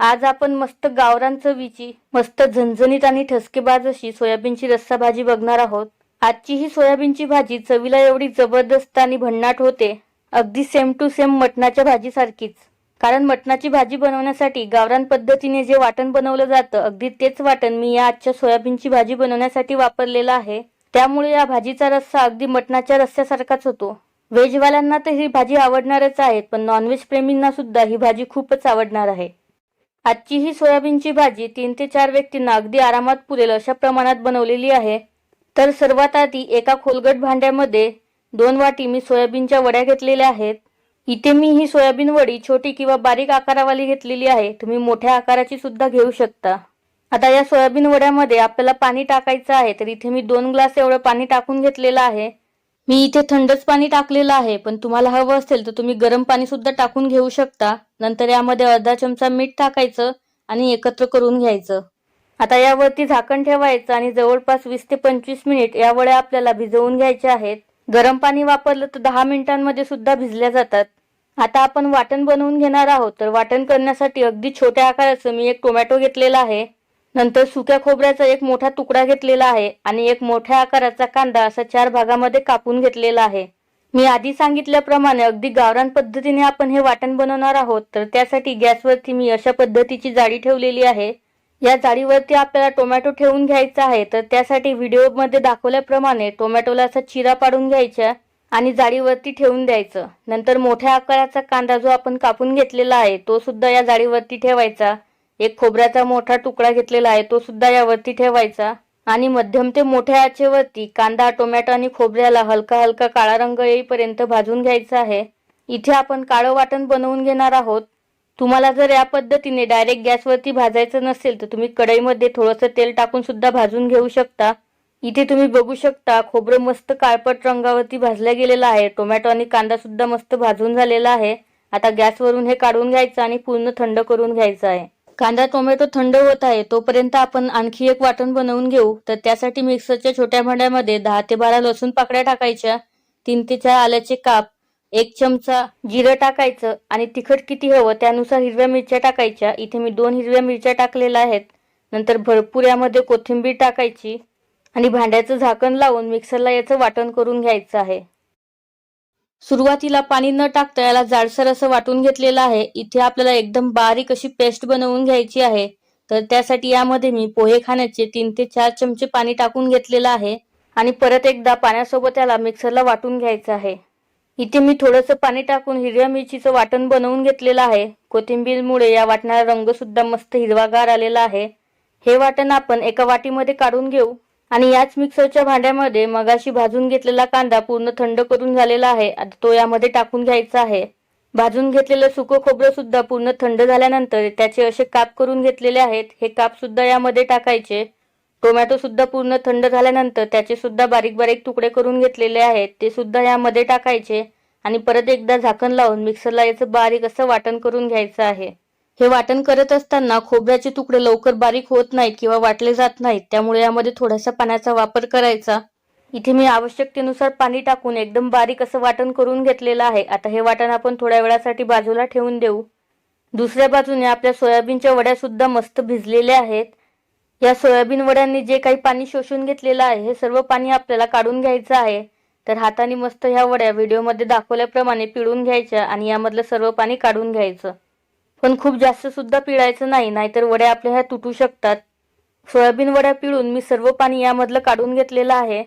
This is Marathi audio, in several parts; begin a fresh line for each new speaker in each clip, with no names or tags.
आज आपण मस्त गावरान चवीची मस्त झणझणीत आणि ठसकेबाज अशी सोयाबीनची रस्सा भाजी बघणार आहोत. आजची ही सोयाबीनची भाजी चवीला एवढी जबरदस्त आणि भन्नाट होते अगदी सेम टू सेम मटणाच्या भाजीसारखीच. कारण मटणाची भाजी बनवण्यासाठी गावरान पद्धतीने जे वाटण बनवलं जातं अगदी तेच वाटण मी या आजच्या सोयाबीनची भाजी बनवण्यासाठी वापरलेलं आहे. त्यामुळे या भाजीचा रस्सा अगदी मटणाच्या रस्स्यासारखाच होतो. व्हेजवाल्यांना तर ही भाजी आवडणारच आहे पण नॉनव्हेज प्रेमींना सुद्धा ही भाजी खूपच आवडणार आहे. आजची ही सोयाबीनची भाजी तीन ते चार व्यक्तींना अगदी आरामात पुरेल अशा प्रमाणात बनवलेली आहे. तर सर्वात आधी एका खोलगट भांड्यामध्ये दोन वाटी मी सोयाबीनच्या वड्या घेतलेल्या आहेत. इथे मी ही सोयाबीन वडी छोटी किंवा बारीक आकारावाली घेतलेली आहे. तुम्ही मोठ्या आकाराची सुद्धा घेऊ शकता. आता या सोयाबीन वड्यामध्ये आपल्याला पाणी टाकायचं आहे. तर इथे मी दोन ग्लास एवढं पाणी टाकून घेतलेलं आहे. मी इथे थंडच पाणी टाकलेलं आहे पण तुम्हाला हवं असेल तर तुम्ही गरम पाणी सुद्धा टाकून घेऊ शकता. नंतर यामध्ये अर्धा चमचा मीठ टाकायचं आणि एकत्र करून घ्यायचं. आता यावरती झाकण ठेवायचं आणि जवळपास वीस ते पंचवीस मिनिट या वड्या आपल्याला भिजवून घ्यायच्या आहेत. गरम पाणी वापरलं तर दहा मिनिटांमध्ये सुद्धा भिजल्या जातात. आता आपण वाटण बनवून घेणार आहोत. तर वाटण करण्यासाठी अगदी छोट्या आकाराचं मी एक टोमॅटो घेतलेला आहे. नंतर सुक्या खोबऱ्याचा एक मोठा तुकडा घेतलेला आहे आणि एक मोठ्या आकाराचा कांदा असा चार भागामध्ये कापून घेतलेला आहे. मी आधी सांगितल्याप्रमाणे अगदी गावरान पद्धतीने आपण हे वाटण बनवणार आहोत तर त्यासाठी गॅसवरती मी अशा पद्धतीची जाळी ठेवलेली आहे. या जाळीवरती आपल्याला टोमॅटो ठेवून घ्यायचा आहे तर त्यासाठी व्हिडिओमध्ये दाखवल्याप्रमाणे टोमॅटोला असा चिरा पाडून घ्यायचा आणि जाळीवरती ठेवून द्यायचं. नंतर मोठ्या आकाराचा कांदा जो आपण कापून घेतलेला आहे तो सुद्धा या जाळीवरती ठेवायचा. एक खोबऱ्याचा मोठा तुकडा घेतलेला आहे तो सुद्धा यावरती ठेवायचा. आणि मध्यम ते मोठ्या आचेवरती कांदा टोमॅटो आणि खोबऱ्याला हलका हलका काळा रंग येईपर्यंत भाजून घ्यायचा आहे. इथे आपण काळं वाटण बनवून घेणार आहोत. तुम्हाला जर या पद्धतीने डायरेक्ट गॅसवरती भाजायचं नसेल तर तुम्ही कढईमध्ये थोडंसं तेल टाकून सुद्धा भाजून घेऊ शकता. इथे तुम्ही बघू शकता खोबरं मस्त काळपट रंगावरती भाजलं गेलेलं आहे. टोमॅटो आणि कांदा सुद्धा मस्त भाजून झालेला आहे. आता गॅसवरून हे काढून घ्यायचं आणि पूर्ण थंड करून घ्यायचं आहे. कांदा टोमॅटो थंड होत आहे तोपर्यंत आपण आणखी एक वाटण बनवून घेऊ. तर त्यासाठी मिक्सरच्या छोट्या भांड्यामध्ये दहा ते बारा लसूण पाकळ्या टाकायच्या. तीन ते चार आल्याचे काप एक चमचा जिरं टाकायचं आणि तिखट किती हवं त्यानुसार हिरव्या मिरच्या टाकायच्या. इथे मी दोन हिरव्या मिरच्या टाकलेल्या आहेत. नंतर भरपूर यामध्ये कोथिंबीर टाकायची आणि भांड्याचं झाकण लावून मिक्सरला याचं वाटण करून घ्यायचं आहे. सुरुवातीला पाणी न टाकता याला जाडसर असं वाटून घेतलेलं आहे. इथे आपल्याला एकदम बारीक अशी पेस्ट बनवून घ्यायची आहे. तर त्यासाठी यामध्ये मी पोहे खाण्याचे तीन ते चार चमचे पाणी टाकून घेतलेलं आहे आणि परत एकदा पाण्यासोबत याला मिक्सरला वाटून घ्यायचं आहे. इथे मी थोडंसं पाणी टाकून हिरव्या मिरचीचं वाटण बनवून घेतलेलं आहे. कोथिंबीरमुळे या वाटणारा रंगसुद्धा मस्त हिरवागार आलेला आहे. हे वाटण आपण एका वाटीमध्ये काढून घेऊ. आणि याच मिक्सरच्या भांड्यामध्ये मगाशी भाजून घेतलेला कांदा पूर्ण थंड करून झालेला आहे. आता तो यामध्ये टाकून घ्यायचा आहे. भाजून घेतलेलं सुकं खोबरं सुद्धा पूर्ण थंड झाल्यानंतर त्याचे असे काप करून घेतलेले आहेत. हे काप सुद्धा यामध्ये टाकायचे. टोमॅटो सुद्धा पूर्ण थंड झाल्यानंतर त्याचे सुद्धा बारीक बारीक तुकडे करून घेतलेले आहेत. ते सुद्धा यामध्ये टाकायचे आणि परत एकदा झाकण लावून मिक्सरला याचं बारीक असं वाटण करून घ्यायचं आहे. हे वाटण करत असताना खोबऱ्याचे तुकडे लवकर बारीक होत नाहीत किंवा वाटले जात नाहीत त्यामुळे यामध्ये थोडासा पाण्याचा वापर करायचा. इथे मी आवश्यकतेनुसार पाणी टाकून एकदम बारीक असं वाटण करून घेतलेलं आहे. आता हे वाटण आपण थोड्या वेळासाठी बाजूला ठेवून देऊ. दुसऱ्या बाजूने आपल्या सोयाबीनच्या वड्या सुद्धा मस्त भिजलेल्या आहेत. या सोयाबीन वड्यांनी जे काही पाणी शोषून घेतलेलं आहे हे सर्व पाणी आपल्याला काढून घ्यायचं आहे. तर हाताने मस्त ह्या वड्या व्हिडिओमध्ये दाखवल्याप्रमाणे पिळून घ्यायच्या आणि यामधलं सर्व पाणी काढून घ्यायचं. पण खूप जास्त सुद्धा पिळायचं नाही नाहीतर वड्या आपल्या ह्या तुटू शकतात. सोयाबीन वड्या पिळून मी सर्व पाणी यामधलं काढून घेतलेलं आहे.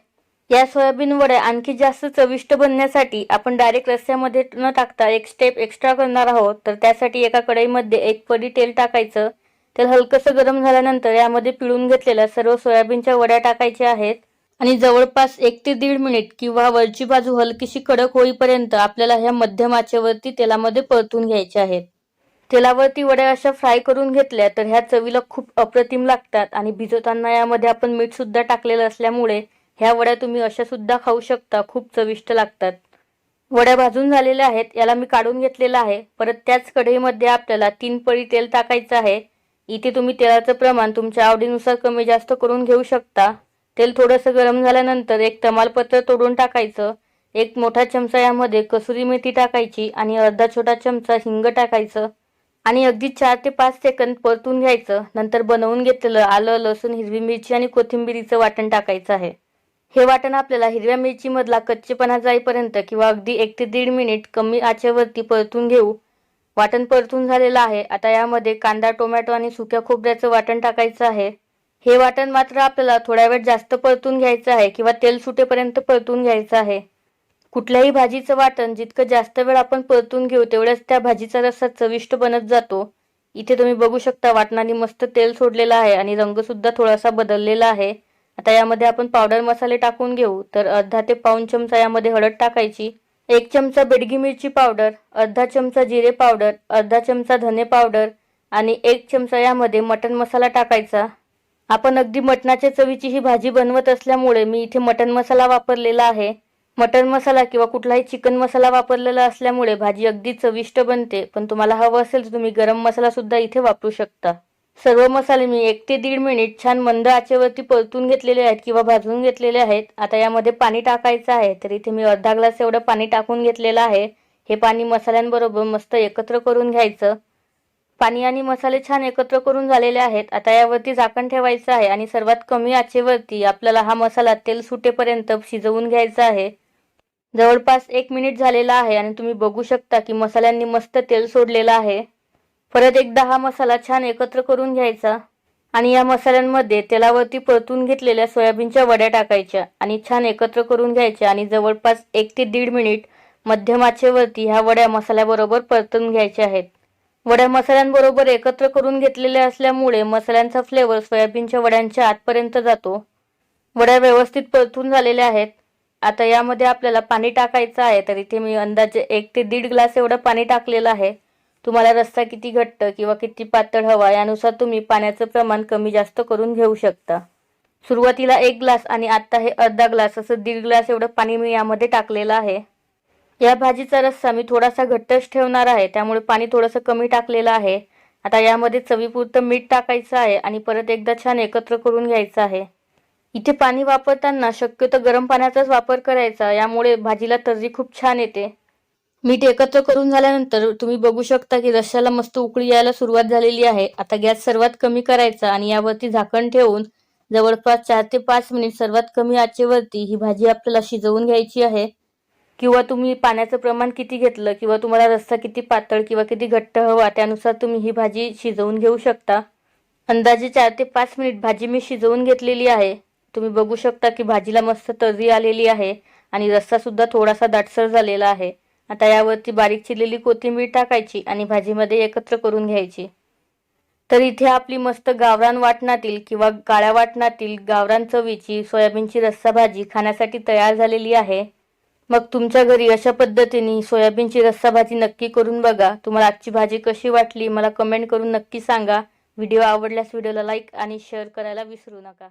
या सोयाबीन वड्या आणखी जास्त चविष्ट बनण्यासाठी आपण डायरेक्ट रस्त्यामध्ये न टाकता एक स्टेप एक्स्ट्रा करणार आहोत. तर त्यासाठी एका कढईमध्ये एक पडी तेल टाकायचं. तेल हलकंसं गरम झाल्यानंतर यामध्ये पिळून घेतलेल्या सर्व सोयाबीनच्या वड्या टाकायच्या आहेत. आणि जवळपास एक ते दीड मिनिट किंवा वरची बाजू हलकीशी कडक होईपर्यंत आपल्याला ह्या मध्यम आचेवरती तेलामध्ये परतून घ्यायच्या आहेत. तेलावरती वड्या अशा फ्राय करून घेतल्या तर ह्या चवीला खूप अप्रतिम लागतात आणि भिजवताना यामध्ये आपण मीठ सुद्धा टाकलेलं असल्यामुळे ह्या वड्या तुम्ही अशा सुद्धा खाऊ शकता. खूप चविष्ट लागतात. वड्या भाजून झालेल्या आहेत. याला मी काढून घेतलेला आहे. परत त्याच कढईमध्ये आपल्याला तीन पळी तेल टाकायचं आहे. इथे तुम्ही तेलाचं प्रमाण तुमच्या आवडीनुसार कमी जास्त करून घेऊ शकता. तेल थोडंसं गरम झाल्यानंतर एक तमालपत्र तोडून टाकायचं. एक मोठा चमचा यामध्ये कसुरी मेथी टाकायची आणि अर्धा छोटा चमचा हिंग टाकायचं. आणि अगदी चार ते पाच सेकंद परतून घ्यायचं. नंतर बनवून घेतलेलं आलं लसूण हिरवी मिरची आणि कोथिंबिरीचं वाटण टाकायचं आहे. हे वाटण आपल्याला हिरव्या मिरचीमधला कच्चेपणा जाईपर्यंत किंवा अगदी एक ते दीड मिनिट कमी आचेवरती परतून घेऊ. वाटण परतून झालेलं आहे. आता यामध्ये कांदा टोमॅटो आणि सुक्या खोबऱ्याचं वाटण टाकायचं आहे. हे वाटण मात्र आपल्याला थोड्या वेळ जास्त परतून घ्यायचं आहे किंवा तेल सुटेपर्यंत परतून घ्यायचं आहे. कुठल्याही भाजीचं वाटण जितकं जास्त वेळ आपण परतून घेऊ तेवढ्याच त्या भाजीचा रस्सा चविष्ट बनत जातो. इथे तुम्ही बघू शकता वाटणाने मस्त तेल सोडलेलं आहे आणि रंग सुद्धा थोडासा बदललेला आहे. आता यामध्ये आपण पावडर मसाले टाकून घेऊ. तर अर्धा ते पाऊन चमचा यामध्ये हळद टाकायची एक चमचा बेडगी मिरची पावडर अर्धा चमचा जिरे पावडर अर्धा चमचा धने पावडर आणि एक चमचा यामध्ये मटण मसाला टाकायचा. आपण अगदी मटणाच्या चवीची ही भाजी बनवत असल्यामुळे मी इथे मटण मसाला वापरलेला आहे. मटन मसाला किंवा कुठलाही चिकन मसाला वापरलेला असल्यामुळे भाजी अगदी चविष्ट बनते पण तुम्हाला हवं असेल तर तुम्ही गरम मसाला सुद्धा इथे वापरू शकता. सर्व मसाले मी एक ते दीड मिनिट छान मंद आचेवरती परतून घेतलेले आहेत किंवा भाजून घेतलेले आहेत. आता यामध्ये पाणी टाकायचं आहे तर इथे मी अर्धा ग्लास एवढं पाणी टाकून घेतलेलं आहे. हे पाणी मसाल्यांबरोबर मस्त एकत्र करून घ्यायचं. पाणी आणि मसाले छान एकत्र करून झालेले आहेत. आता यावरती झाकण ठेवायचं आहे आणि सर्वात कमी आचेवरती आपल्याला हा मसाला तेल सुटेपर्यंत शिजवून घ्यायचा आहे. जवळपास एक मिनिट झालेला आहे आणि तुम्ही बघू शकता की मसाल्यांनी मस्त तेल सोडलेलं आहे. परत एकदा हा मसाला छान एकत्र करून घ्यायचा आणि या मसाल्यांमध्ये तेलावरती परतून घेतलेल्या सोयाबीनच्या वड्या टाकायच्या आणि छान एकत्र करून घ्यायच्या आणि जवळपास एक ते दीड मिनिट मध्यमाचेवरती ह्या वड्या मसाल्याबरोबर परतून घ्यायच्या आहेत. वड्या मसाल्यांबरोबर एकत्र करून घेतलेल्या असल्यामुळे मसाल्यांचा फ्लेवर सोयाबीनच्या वड्यांच्या आतपर्यंत जातो. वड्या व्यवस्थित परतून झालेल्या आहेत. आता यामध्ये आपल्याला पाणी टाकायचं आहे तर इथे मी अंदाजे एक ते दीड ग्लास एवढं पाणी टाकलेलं आहे. तुम्हाला रस्सा किती घट्ट किंवा किती पातळ हवा यानुसार तुम्ही पाण्याचं प्रमाण कमी जास्त करून घेऊ शकता. सुरुवातीला एक ग्लास आणि आत्ता हे अर्धा ग्लास असं दीड ग्लास एवढं पाणी मी यामध्ये टाकलेलं आहे. या भाजीचा रस्सा मी थोडासा घट्टच ठेवणार आहे त्यामुळे पाणी थोडंसं कमी टाकलेलं आहे. आता यामध्ये चवीपुरतं मीठ टाकायचं आहे आणि परत एकदा छान एकत्र करून घ्यायचं आहे. इथे पाणी वापरताना शक्यतो गरम पाण्याचाच वापर करायचा. यामुळे भाजीला तर्री खूप छान येते. मीठ एकत्र करून झाल्यानंतर तुम्ही बघू शकता की रश्याला मस्त उकळी यायला सुरुवात झालेली आहे. आता गॅस सर्वात कमी करायचा आणि यावरती झाकण ठेवून जवळपास चार ते पाच मिनिट सर्वात कमी आचेवरती ही भाजी आपल्याला शिजवून घ्यायची आहे. किंवा तुम्ही पाण्याचं प्रमाण किती घेतलं किंवा तुम्हाला रस्सा किती पातळ किंवा किती घट्ट हवा त्यानुसार तुम्ही ही भाजी शिजवून घेऊ शकता. अंदाजे चार ते पाच मिनिट भाजी मी शिजवून घेतलेली आहे. तुम्ही बघू शकता की भाजीला मस्त तर्री आलेली आहे आणि रस्सा सुद्धा थोडासा दाटसर झालेला आहे. आता यावरती बारीक चिरलेली कोथिंबीर टाकायची आणि भाजीमध्ये एकत्र करून घ्यायची. तर इथे आपली मस्त गावरान वाटणातील किंवा काळ्या वाटणातील गावरान चवीची सोयाबीनची रस्सा भाजी खाण्यासाठी तयार झालेली आहे. मग तुमच्या घरी अशा पद्धतीने सोयाबीनची रस्सा भाजी नक्की करून बघा. तुम्हाला आजची भाजी कशी वाटली मला कमेंट करून नक्की सांगा. व्हिडिओ आवडल्यास व्हिडिओला लाईक आणि शेअर करायला विसरू नका.